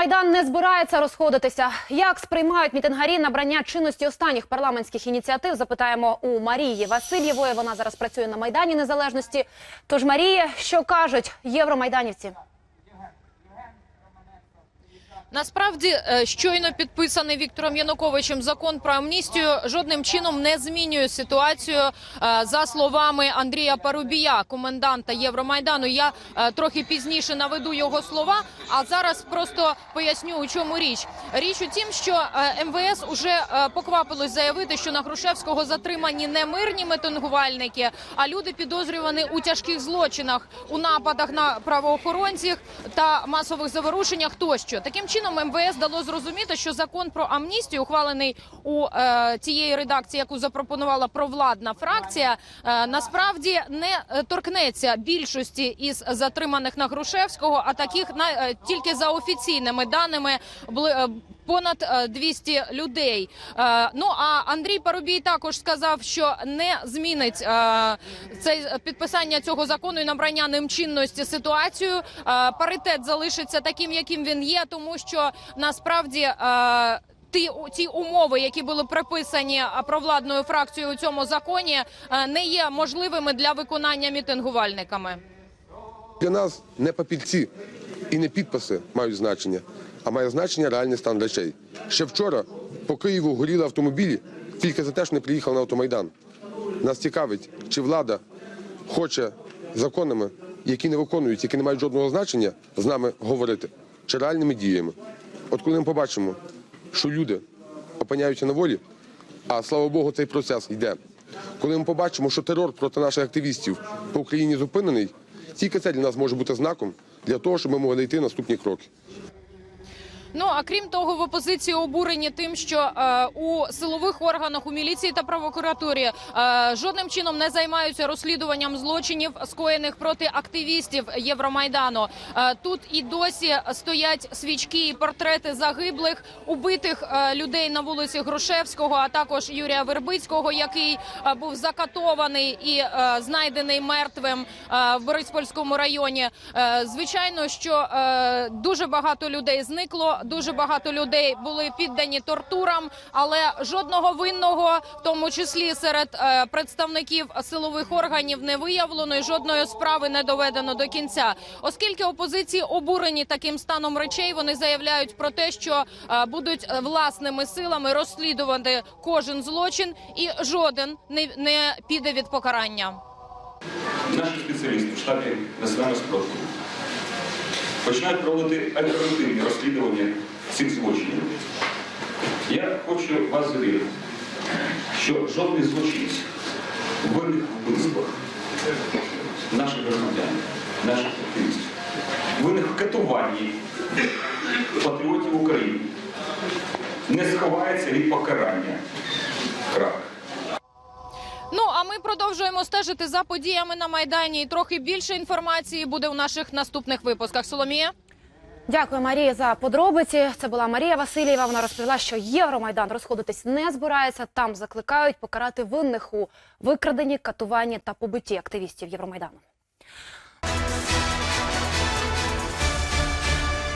Євромайдан не збирається розходитися. Як сприймають мітингарі набрання чинності останніх парламентських ініціатив? Запитаємо у Марії Васильєвої. Вона зараз працює на майдані Незалежності. Тож Марія, що кажуть євромайданівці? Насправді е, щойно підписаний Віктором Януковичем закон про амністію жодним чином не змінює ситуацію. Е, За словами Андрія Парубія, коменданта Євромайдану, я е, трохи пізніше наведу його слова. А зараз просто поясню, у чому річ. Річ у тім, що МВС уже поквапилось заявити, що на Грушевського затримані не мирні митингувальники, а люди підозрювані у тяжких злочинах, у нападах на правоохоронців та масових заворушеннях тощо. Таким чином МВС дало зрозуміти, що закон про амністію, ухвалений у е, тієї редакції, яку запропонувала провладна фракція, е, насправді не е, торкнеться більшості із затриманих на Грушевського, а таких на е, тільки за офіційними даними бли- е, понад е, 200 людей. Е, Ну а Андрій Парубій також сказав, що не змінить е, цей підписання цього закону і набрання ним чинності ситуацію. Е, Паритет залишиться таким, яким він є, тому що насправді. е, Ті ті умови, які були приписані провладною фракцією у цьому законі, е, не є можливими для виконання мітингувальниками. Для нас не папірці і не підписи мають значення, а має значення реальний стан речей. Ще вчора по Києву горіли автомобілі тільки за те, що не приїхав на автомайдан. Нас цікавить, чи влада хоче законами, які не виконують, які не мають жодного значення, з нами говорити, чи реальними діями. От коли ми побачимо, що люди опиняються на волі, а слава Богу, цей процес йде. Коли ми побачимо, що терор проти наших активістів по Україні зупинений, тільки це для нас може бути знаком для того, щоб ми могли йти наступні кроки. Ну а крім того, в опозиції обурені тим, що е, у силових органах у міліції та прокуратурі е, жодним чином не займаються розслідуванням злочинів, скоєних проти активістів Євромайдану. Е, тут і досі стоять свічки і портрети загиблих, убитих е, людей на вулиці Грушевського, а також Юрія Вербицького, який е, був закатований і е, знайдений мертвим е, в Бориспольському районі. Е, звичайно, що е, дуже багато людей зникло. Дуже багато людей були піддані тортурам, але жодного винного, в тому числі серед е, представників силових органів, не виявлено і жодної справи не доведено до кінця. Оскільки опозиції обурені таким станом речей, вони заявляють про те, що е, будуть е, власними силами розслідувати кожен злочин, і жоден не, піде від покарання. Наші спеціалісти в штабі національного спротиву починають проводити альтернативні розслідування цих злочинів. Я хочу вас завірити, що жодний злочинець винних вбивствах наших громадян, наших активістів, винних в катуванні патріотів України не сховається від покарання. Крах. А ми продовжуємо стежити за подіями на майдані. І трохи більше інформації буде у наших наступних випусках. Соломія. Дякую, Марія, за подробиці. Це була Марія Васильєва. Вона розповіла, що Євромайдан розходитись не збирається. Там закликають покарати винних у викраденні, катуванні та побитті активістів Євромайдану.